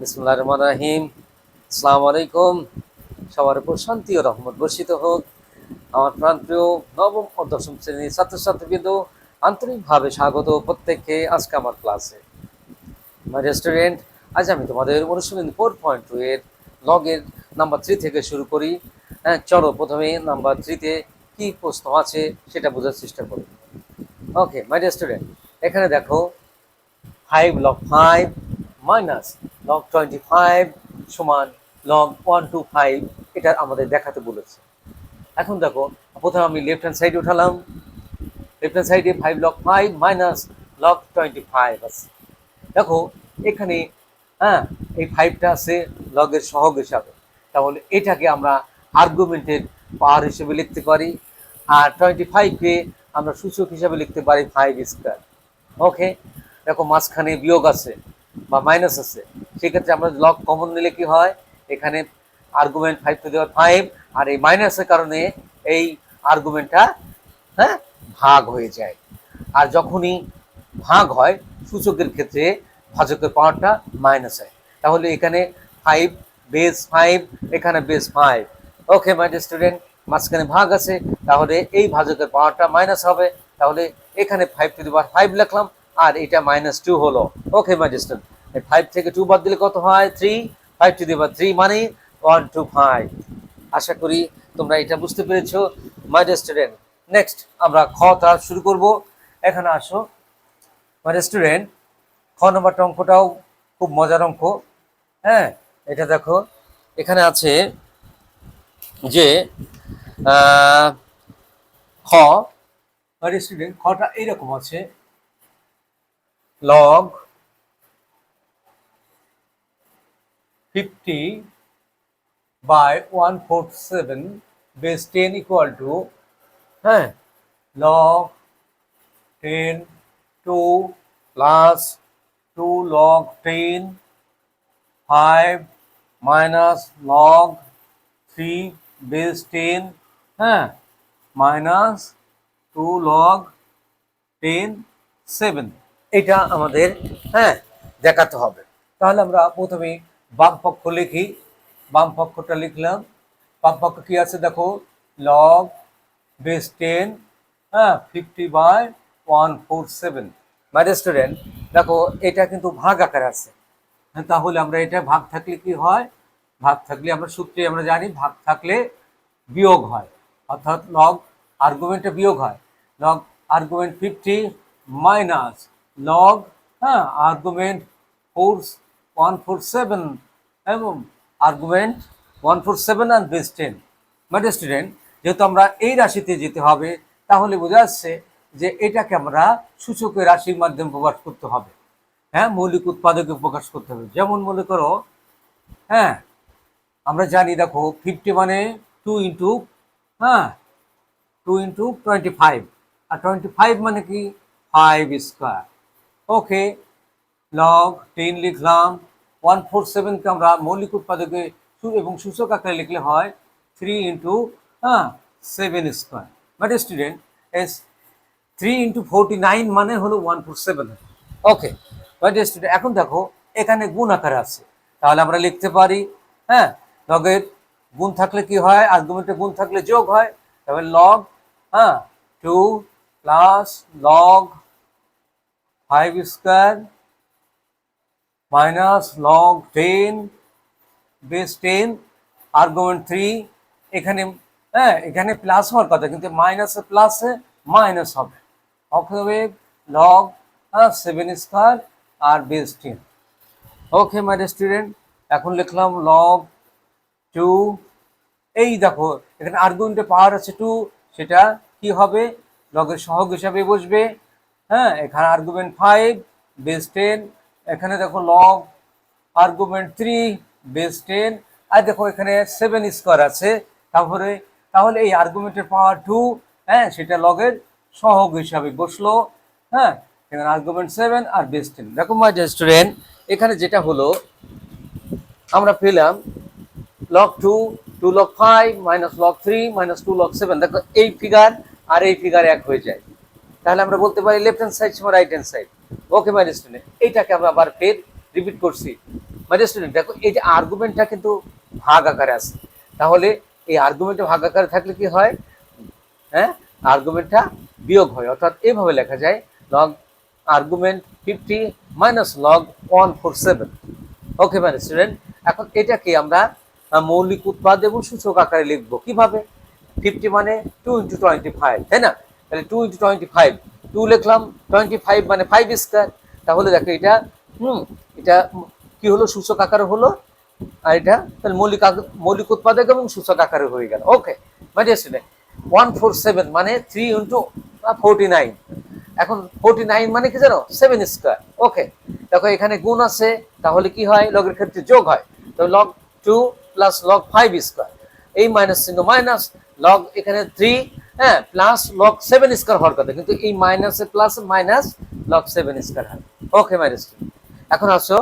বিসমুল্লাহ রহমান রাহিম। আসসালামু আলাইকুম সবার উপর শান্তি ও রহমত বর্ষিত হোক। আমার প্রাণপ্রিয় নবম ও দশম শ্রেণির ছাত্রছাত্রীবৃন্দ, আন্তরিকভাবে স্বাগত প্রত্যেককে আজকে আমার ক্লাসে। মাই রেস্টুরেন্ট আজ আমি তোমাদের অনুশীলন ফোর পয়েন্ট টু এর লগের নাম্বার থ্রি থেকে শুরু করি। হ্যাঁ চলো প্রথমে নাম্বার থ্রিতে কী প্রশ্ন আছে সেটা বোঝার চেষ্টা করি। ওকে মাই রেস্টুরেন্ট এখানে দেখো five log five minus log twenty five সমান লগ ওয়ান টু ফাইভ এটা আমাদের দেখাতে বলেছে। এখন দেখো, প্রথমে আমি লেফট হ্যান্ড সাইডে উঠালাম। লেফট হ্যান্ড সাইডে five log five minus log twenty five আছে। দেখো, এখানে হ্যাঁ এই ফাইভটা আছে লগের সহগ হিসাবে। তাহলে এটাকে আমরা আর্গুমেন্টের পাওয়ার হিসেবে লিখতে পারি। আর টোয়েন্টি ফাইভকে আমরা সূচক হিসাবে লিখতে পারি ফাইভ স্কোয়ার ওকে দেখো, মাঝখানে বিয়োগ আছে। বা মাইনাস আছে, সেক্ষেত্রে আমরা লগ কমন নিলে কি হয়? এখানে আর্গুমেন্ট ফাইভ টু দেওয়ার ফাইভ আর এই মাইনাসের কারণে এই আর্গুমেন্টটা হ্যাঁ ভাগ হয়ে যায়। আর যখনই ভাগ হয়, সূচকের ক্ষেত্রে ভাজকের পাওয়ারটা মাইনাস হয়। তাহলে এখানে ফাইভ বেস ফাইভ এখানে base five okay my student মাঝখানে ভাগ আছে, তাহলে এই ভাজকের পাওয়ারটা মাইনাস হবে। তাহলে এখানে five to the power five লিখলাম। আর এটা মাইনাস টু হলো। ওকে মাই স্টুডেন্ট ফাইভ থেকে টু বাদ দিলে কত হয়? Three five to the power three মানে ওয়ান টু ফাইভ আশা করি তোমরা এটা বুঝতে পেরেছ। মাই স্টুডেন্ট নেক্সট আমরা খটা শুরু করব। এখানে আসো। মাই স্টুডেন্ট খ নম্বরটা অঙ্কটাও খুব মজার অঙ্ক। হ্যাঁ এটা দেখো। এখানে আছে যে খ মাই স্টুডেন্ট খটা এইরকম আছে। log fifty by one four seven base ten equal to হ্যাঁ log ten two plus two log ten five minus log three base ten হ্যাঁ minus two log ten seven এটা আমাদের হ্যাঁ দেখাতে হবে। তাহলে আমরা প্রথমে বাম পক্ষ লিখি। বাম পক্ষটা লিখলাম। বাম পক্ষ কি আছে দেখো? লগ বেস টেন হ্যাঁ fifty by one four seven my student দেখো এটা কিন্তু ভাগ আকার আছে। হ্যাঁ, তাহলে আমরা এটা ভাগ থাকলে কি হয়? ভাগ থাকলে আমরা সূত্রে আমরা জানি ভাগ থাকলে বিয়োগ হয়। অর্থাৎ লগ আর্গুমেন্টে বিয়োগ হয়। Log argument fifty minus log হ্যাঁ argument four one four seven এবং argument one four seven and base ten my student যেহেতু আমরা এই রাশিতে যেতে হবে, তাহলে বোঝা যাচ্ছে যে এটাকে আমরা সূচকের রাশির মাধ্যমে প্রকাশ করতে হবে। হ্যাঁ মৌলিক উৎপাদকে প্রকাশ করতে হবে। যেমন মনে করো হ্যাঁ আমরা জানি দেখো ফিফটি মানে টু ইন্টু হ্যাঁ টু ইন্টু টোয়েন্টি ফাইভ আর টোয়েন্টি ফাইভ মানে কি? Five square okay log ten লিখলাম ওয়ান ফোর সেভেনকে আমরা মৌলিক উৎপাদকে এবং সূচক আকারে লিখলে হয় থ্রি ইন্টু হ্যাঁ seven square but students three into forty nine মানে হলো one four seven okay but student এখন দেখো, এখানে গুণ আকারে আছে। তাহলে আমরা লিখতে পারি হ্যাঁ লগের গুণ থাকলে কি হয়? আর্গুমেন্টে গুণ থাকলে যোগ হয়। তাহলে লগ হ্যাঁ two plus log five square minus log ten base ten argument three এখানে হ্যাঁ এখানে প্লাস হওয়ার কথা, কিন্তু মাইনাসে প্লাসে মাইনাস হবে। হবে log seven square R base ten okay my student এখন লিখলাম লগ টু এই দেখো, এখানে আর্গুমেন্টে পাওয়ার আছে টু সেটা কি হবে? লগের সহগ হিসাবে বসবে। হ্যাঁ এখানে আর্গুমেন্ট ফাইভ বেস টেন এখানে দেখো log argument three base ten আর দেখো এখানে সেভেন স্কোয়ার আছে। তারপরে, তাহলে এই আর্গুমেন্টের পাওয়ার টু হ্যাঁ সেটা লগের সহগ হিসাবে বসল হ্যাঁ এখানে আর্গুমেন্ট সেভেন আর বেস টেন দেখো মাই স্টুডেন্ট এখানে যেটা হলো, আমরা পেলাম log two two log five minus log three minus two log seven দেখো, এই ফিগার আর এই ফিগার এক হয়ে যায়। তাহলে আমরা বলতে পারি লেফট হ্যান্ড সাইড সময় right hand side okay my student এইটাকে আমরা আবার ফের রিপিট করছি। মানে স্টুডেন্ট দেখো, এই যে আর্গুমেন্টটা কিন্তু ভাগ আকারে আছে। তাহলে এই আর্গুমেন্টে ভাগ আকারে থাকলে কি হয়? হ্যাঁ? আর্গুমেন্টটা বিয়োগ হয়। অর্থাৎ এইভাবে লেখা যায় log argument fifty minus log one four seven okay মানে স্টুডেন্ট এখন এটাকে আমরা মৌলিক উৎপাদ এবং সূচক আকারে লিখব। কীভাবে? ফিফটি মানে টু ইন্টু টোয়েন্টি ফাইভ তাই না? তাহলে two into twenty five two লিখলাম টোয়েন্টি ফাইভ মানে ফাইভ স্কোয়ার তাহলে দেখো এটা, হুম, এটা কি হলো? সূচক আকারে হলো। আর এটা তাহলে মৌলিক মৌলিক উৎপাদক এবং সূচক আকারে হয়ে গেল। ওকে মানে স্টুডেন্ট ওয়ান ফোর সেভেন মানে থ্রি ইন্টু ফোরটি নাইন এখন ফোরটি নাইন মানে কি জানো? সেভেন স্কোয়ার ওকে দেখো এখানে গুণ আছে, তাহলে কি হয়? লগের ক্ষেত্রে যোগ হয়। তো log two plus log five square এই মাইনাস চিহ্ন মাইনাস লগ এখানে থ্রি হ্যাঁ প্লাস লগ সেভেন স্কোয়ার হওয়ার কথা। কিন্তু এই মাইনাসে plus minus log seven square হয়। ওকে মাইনাস টু এখন আসো,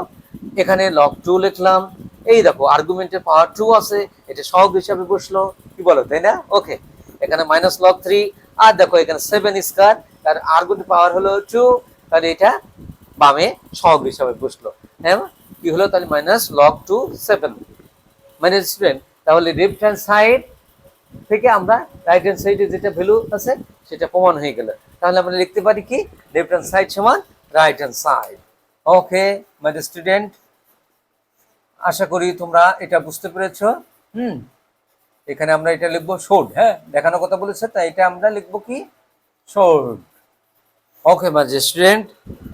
এখানে লগ টু লিখলাম। এই দেখো আর্গুমেন্টের পাওয়ার টু আছে। এটা সহগ হিসাবে বসল। কি বলো, তাই না? ওকে এখানে মাইনাস লগ থ্রি আর দেখো, এখানে সেভেন স্কোয়ার তার আর্গুমেন্ট পাওয়ার হলো টু তাহলে এটা বামে সহগ হিসাবে বসল। হ্যাঁ কি হলো? তাহলে মাইনাস লগ টু সেভেন মানে স্টুডেন্ট তাহলে লেফট হ্যান্ড সাইড থেকে আমরা রাইট হ্যান্ড সাইডে যেটা ভ্যালু আছে, সেটা প্রমাণ হয়ে গেল। তাহলে আমরা লিখতে পারি কি? লেফট হ্যান্ড সাইড সমান right hand side okay my student আশা করি তোমরা এটা বুঝতে পেরেছ। হুম, এখানে আমরা এটা লিখব শোড হ্যাঁ? দেখানোর কথা বলেছে, তাই এটা আমরা লিখব কি? শোড ওকে মাই স্টুডেন্ট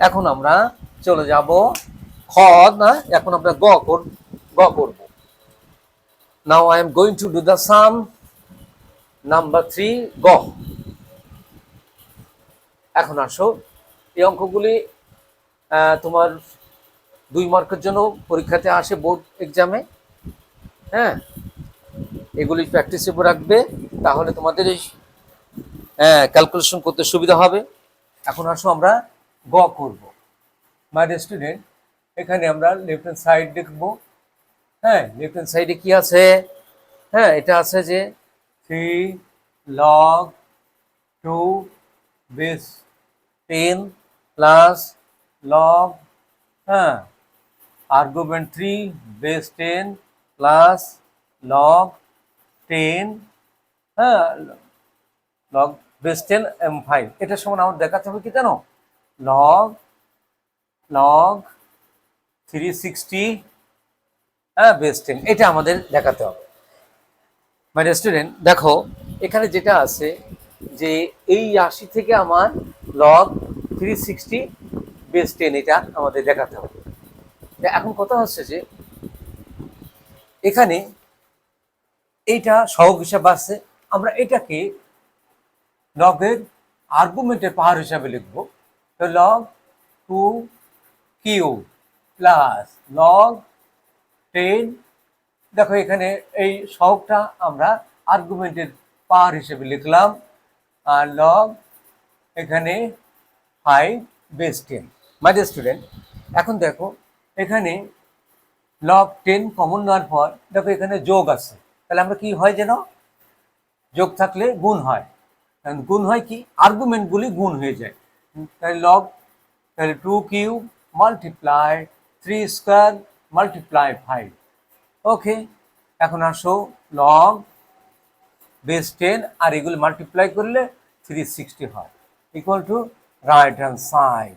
এখন আমরা চলে যাব খ, না? এখন আমরা গ কর, গ করব। Now I am going to do the sum number three গ এখন আসো। এই অঙ্কগুলি তোমার দুই মার্কের জন্য পরীক্ষাতে আসে বোর্ড এক্সামে। হ্যাঁ? এগুলি প্র্যাকটিসে রাখবে, তাহলে তোমাদের এই ক্যালকুলেশন করতে সুবিধা হবে। এখন আসো আমরা গ করব। মাই স্টুডেন্ট এখানে আমরা লেফট হ্যান্ড সাইড দেখব। হ্যাঁ লেফট হ্যান্ড সাইডে কি আছে? হ্যাঁ এটা আছে যে three log two base ten plus log হ্যাঁ argument three base ten plus log ten হ্যাঁ log base ten M five এটার সমান আমার দেখাতে হবে কি জানো? লগ থ্রি সিক্সটি হ্যাঁ বেস টেন এটা আমাদের দেখাতে হবে। মাই স্টুডেন্ট দেখো, এখানে যেটা আছে যে এই আশি থেকে আমার log three sixty base ten এটা আমাদের দেখাতে হবে। এখন কথা হচ্ছে যে এখানে এইটা সহগ হিসাবে আসছে আমরা এটাকে লগের আর্গুমেন্টের পাহাড় হিসাবে লিখব। তো log two q plus log ten দেখো, এখানে এই সহগটা আমরা আর্গুমেন্টের পাহাড় হিসেবে লিখলাম, আর লগ এখানে five base ten my student এখন দেখো, এখানে লগ টেন কমন নেওয়ার পর, দেখো এখানে যোগ আছে। তাহলে আমরা কি হয় যেন? যোগ থাকলে গুণ হয়। কারণ গুণ হয় কি? আর্গুমেন্টগুলি গুণ হয়ে যায়। তাহলে লগ তাহলে two q multiply three square multiply five okay এখন আসো লগ বেস টেন আর এগুলো মাল্টিপ্লাই করলে থ্রি সিক্সটি হয়। Equal to right hand side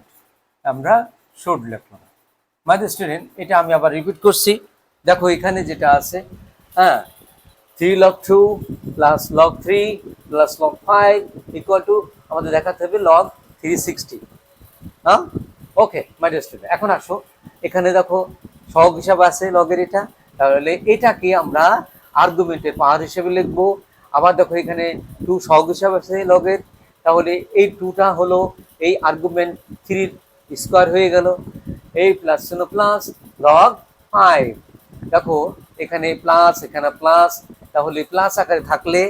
আমরা শোড লিখলাম মাই স্টুডেন্ট এটা আমি আবার রিপিট করছি। দেখো এখানে যেটা আছে হ্যাঁ three log two plus log three plus log five equal to আমাদের দেখাতে হবে লগ থ্রি সিক্সটি হ্যাঁ ওকে মাই স্টুডেন্ট এখন আসো। এখানে দেখো সহগ হিসাবে আছে লগের এটা। তাহলে এটাকে আমরা আর্গুমেন্টের পাহাড় হিসেবে লিখব। আবার দেখো এখানে টু সহগ হিসাবে আছে লগের তাহলে এই টুটা হলো এই আর্গুমেন্ট থ্রির স্কোয়ার হয়ে গেল। এই প্লাস শূন্য প্লাস লগ ফাইভ দেখো এখানে প্লাস এখানে প্লাস তাহলে প্লাস আকারে থাকলে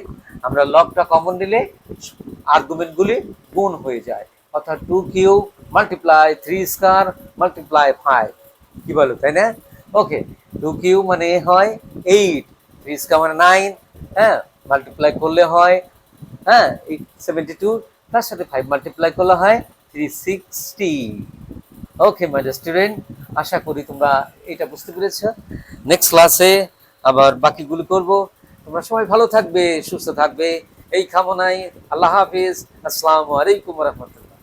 আমরা লগটা কমন দিলে আর্গুমেন্টগুলি গুণ হয়ে যায়। অর্থাৎ two q multiply three square multiply five কি বলো, তাই না? ওকে টু কিউ মানে এ হয় এইট থ্রি স্কোয়ার মানে নাইন হ্যাঁ মাল্টিপ্লাই করলে হয় হ্যাঁ সেভেন্টি টু তার সাথে ফাইভ মাল্টিপ্লাই করলে হয় three sixty okay my student আশা করি তোমরা এটা বুঝতে পেরেছ। নেক্সট ক্লাসে আবার বাকিগুলো করব। তোমরা সবাই ভালো থাকবে, সুস্থ থাকবে। এই কামনায় আল্লাহ হাফিজ। আসসালামু আলাইকুম রহমতুল্লাহ।